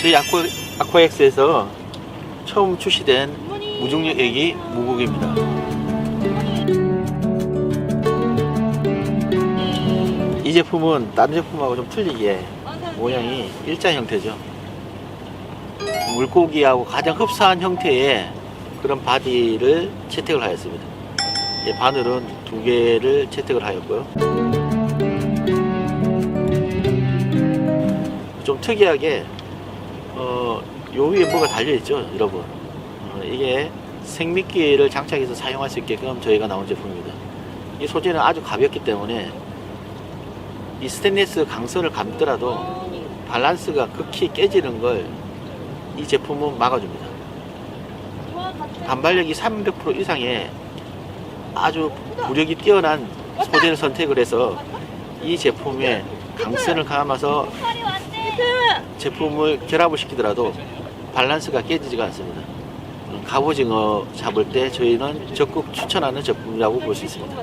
저희 아쿠, 아쿠아엑스에서 처음 출시된 무중력 애기 무국입니다. 이 제품은 다른 제품하고 좀 틀리게 모양이 일자 형태죠. 물고기하고 가장 흡사한 형태의 그런 바디를 채택을 하였습니다. 예, 바늘은 두 개를 채택을 하였고요. 좀 특이하게 어, 요 위에 뭐가 달려 있죠, 여러분. 어, 이게 생미끼를 장착해서 사용할 수 있게끔 저희가 나온 제품입니다. 이 소재는 아주 가볍기 때문에 이 스테인리스 강선을 감더라도 밸런스가 극히 깨지는 걸 이 제품은 막아줍니다. 반발력이 300% 이상의 아주 무력이 뛰어난 소재를 선택을 해서 이 제품에 강선을 감아서 제품을 결합을 시키더라도 밸런스가 깨지지가 않습니다. 음, 갑오징어 잡을 때 저희는 적극 추천하는 제품이라고 볼 수 있습니다.